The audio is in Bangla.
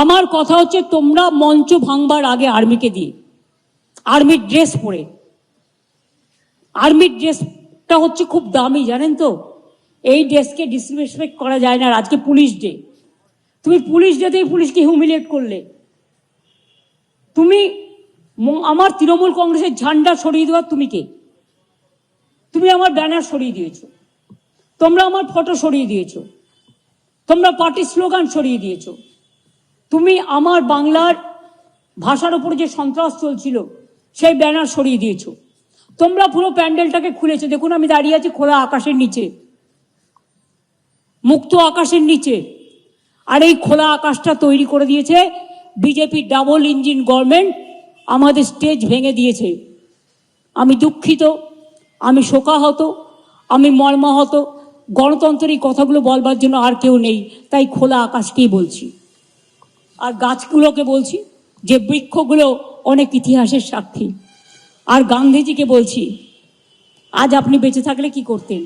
আমার কথা হচ্ছে তোমরা মঞ্চ ভাঙবার আগে আর্মিকে দিয়ে। আর্মির ড্রেস পরে। আর্মির ড্রেসটা হচ্ছে খুব দামি, জানেন তো? এই ড্রেসকে ডিসরেসপেক্ট করা যায় না আজকে পুলিশ ডে। তুমি পুলিশ ডেতেই পুলিশকে হিউমিলেট করলে। তুমি আমার তৃণমূল কংগ্রেসের ঝান্ডা সরিয়ে দেওয়ার তুমি কে? তুমি আমার ব্যানার সরিয়ে দিয়েছ। তোমরা আমার ফটো সরিয়ে দিয়েছ। তোমরা পার্টির স্লোগান সরিয়ে দিয়েছ। তুমি আমার বাংলার ভাষার উপরে যে সন্ত্রাস চলছিল, সেই ব্যানার সরিয়ে দিয়েছ। তোমরা পুরো প্যান্ডেলটাকে খুলেছো। দেখুন, আমি দাঁড়িয়ে আছি খোলা আকাশের নিচে, মুক্ত আকাশের নিচে। আর এই খোলা আকাশটা তৈরি করে দিয়েছে বিজেপি ডাবল ইঞ্জিন গভর্নমেন্ট। আমাদের স্টেজ ভেঙে দিয়েছে। আমি দুঃখিত, আমি শোকাহত, আমি মর্মাহত। গণতন্ত্রের এই কথাগুলো বলবার জন্য আর কেউ নেই। তাই খোলা আকাশকেই বলছি। আর গাছগুলোকে বলছি, যে বৃক্ষগুলো অনেক ইতিহাসের সাক্ষী। আর গান্ধীজিকে বলছি, আজ আপনি বেঁচে থাকলে কি করতেন?